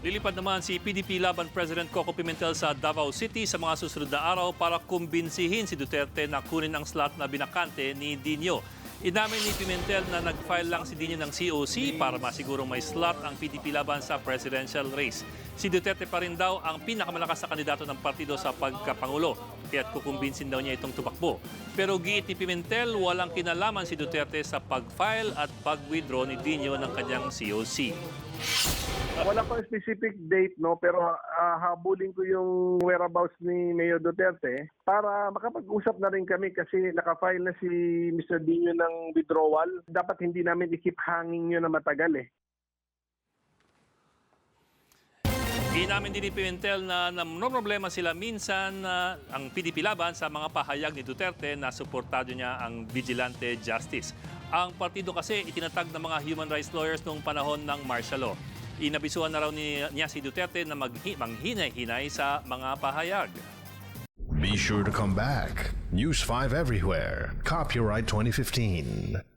Lilipad naman si PDP Laban President Coco Pimentel sa Davao City sa mga susunod na araw para kumbinsihin si Duterte na kunin ang slot na binakante ni Dino. Inamin ni Pimentel na nag-file lang si Dino ng COC para masigurong may slot ang PDP Laban sa presidential race. Si Duterte pa rin daw ang pinakamalakas na kandidato ng partido sa pagkapangulo, kaya't kukumbinsin daw niya itong tumakbo. Pero giit ni Pimentel, walang kinalaman si Duterte sa pag-file at pag-withdraw ni Dino ng kanyang COC. Wala pang specific date, no? Pero ah, habulin ko yung whereabouts ni Mayor Duterte para makapag-usap na rin kami kasi nakafile na si Mr. Dino ng withdrawal. Dapat hindi namin i-keep hanging yun na matagal eh. Inamin din ni Pimentel na, na no problema sila minsan na ang PDP laban sa mga pahayag ni Duterte na suportado niya ang vigilante justice. Ang partido kasi itinatag ng mga human rights lawyers noong panahon ng martial law. Inabisuhan na raw ni, niya si Duterte na maghi, manghinay-hinay sa mga pahayag. Be sure to come back. News 5 everywhere. Copyright 2015.